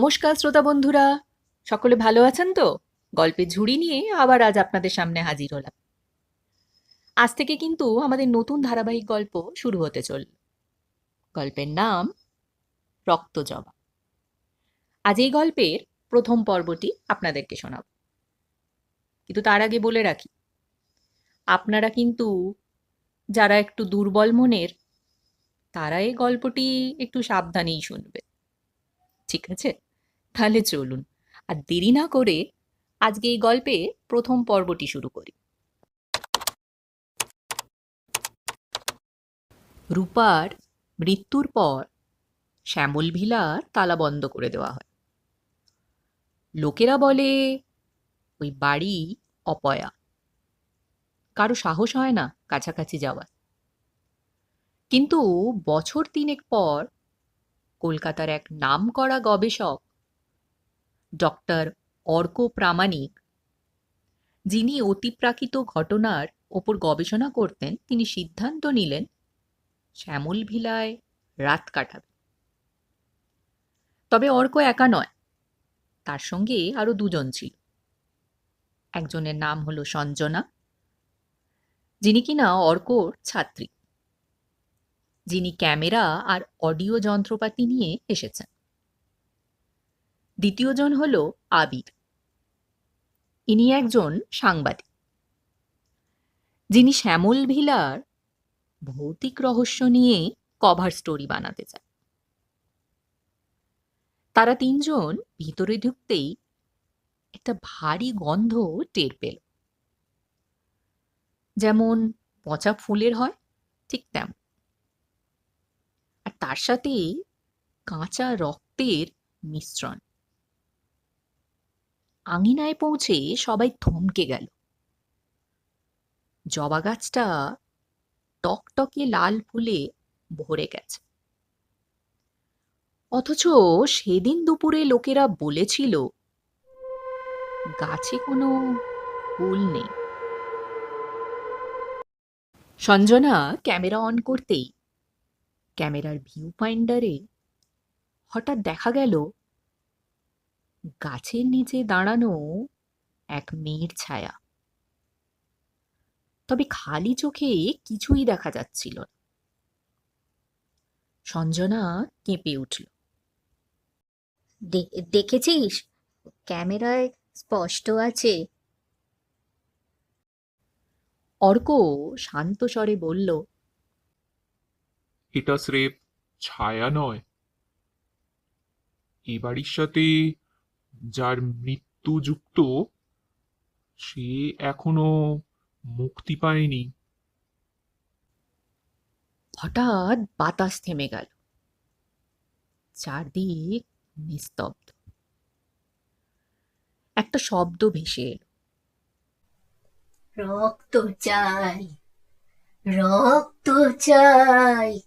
নমস্কার, শ্রোতা বন্ধুরা। সকলে ভালো আছেন তো? গল্পের ঝুড়ি নিয়ে আবার আজ আপনাদের সামনে হাজির হলাম। আজ থেকে কিন্তু আমাদের নতুন ধারাবাহিক গল্প শুরু হতে চলল। গল্পের নাম রক্তজবা। আজ এই গল্পের প্রথম পর্বটি আপনাদেরকে শোনাব। কিন্তু তার আগে বলে রাখি, আপনারা কিন্তু যারা একটু দুর্বল মনের, তারা এই গল্পটি একটু সাবধানেই শুনবে। ঠিক আছে? তাহলে চলুন আর দেরি না করে আজকে এই গল্পে প্রথম পর্বটি শুরু করি। রূপার মৃত্যুর পর শ্যামল ভিলার তালা বন্ধ করে দেওয়া হয়। লোকেরা বলে, ওই বাড়ি অপয়া। কারও সাহস হয় না কাছাকাছি যাওয়ার। কিন্তু বছর তিনেক পর কলকাতার এক নাম করা গবেষক ডক্টর অর্ক প্রামাণিক, যিনি অতিপ্রাকৃত ঘটনার ওপর গবেষণা করতেন, তিনি সিদ্ধান্ত নিলেন, শ্যামল ভিলায় রাত কাটাবে। তবে অর্ক একা নয়, তার সঙ্গে আরও দুজন ছিল। একজনের নাম হলো সঞ্জনা, যিনি কিনা অর্কর ছাত্রী। যিনি ক্যামেরা আর অডিও যন্ত্রপাতি নিয়ে এসেছেন। দ্বিতীয়জন হল আবির। ইনি একজন সাংবাদিক। যিনি শ্যামল ভিলার ভৌতিক রহস্য নিয়ে কভার স্টোরি বানাতে চায় তারা তিনজন ভিতরে ঢুকতেই একটা ভারী গন্ধ টের পেল। যেমন পচা ফুলের হয়, ঠিক তেমন। আর তার সাথে কাঁচা রক্তের মিশ্রণ। আঙিনায় পৌঁছে সবাই থমকে গেল। জবা গাছটা টকটকে লাল ফুলে ভরে গেছে। অথচ সেদিন দুপুরে লোকেরা বলেছিল, গাছে কোনো ফুল নেই। সঞ্জনা ক্যামেরা অন করতেই ক্যামেরার ভিউ ফাইন্ডারে হঠাৎ দেখা গেল গাছের নিচে দাঁড়ানো এক মেয়ের ছায়া। তবে খালি চোখে কিছুই দেখা যাচ্ছিল সঞ্জনা কেঁপে উঠল। দেখেছিস? ক্যামেরায় স্পষ্ট আছে। অর্ক শান্ত স্বরে বলল, এটা স্রেফ ছায়া নয়। এ বাড়ির সাথে যার মৃত্যু যুক্ত সে এখনও মুক্তি পায়নি। হঠাৎ বাতাস থেমে গেল। চারদিক নিস্তব্ধ। একটা শব্দ ভেসে এলো। রক্ত চাই রক্ত চাই।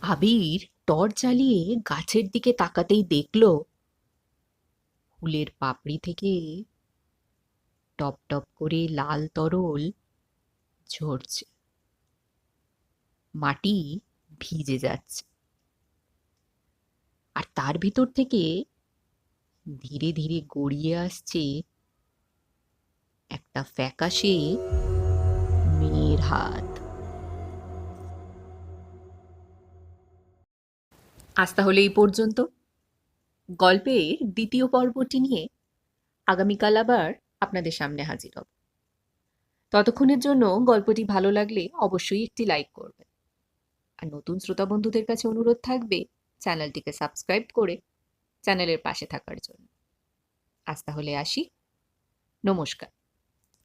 আবির টর্চ জ্বালিয়ে গাছের দিকে তাকাতেই দেখল ফুলের পাপড়ি থেকে টপ টপ করে লাল তরল ঝরছে। মাটি ভিজে যাচ্ছে। আর তার ভিতর থেকে ধীরে ধীরে গড়িয়ে আসছে একটা ফ্যাকাশে মেয়ের হাত। আজ তাহলে এই পর্যন্ত। গল্পের দ্বিতীয় পর্বটি নিয়ে আগামীকাল আবার আপনাদের সামনে হাজির হব। ততক্ষণের জন্য গল্পটি ভালো লাগলে অবশ্যই একটি লাইক করবেন। আর নতুন শ্রোতা বন্ধুদের কাছে অনুরোধ থাকবে চ্যানেলটিকে সাবস্ক্রাইব করে চ্যানেলের পাশে থাকার জন্য। আজ তাহলে আসি। নমস্কার।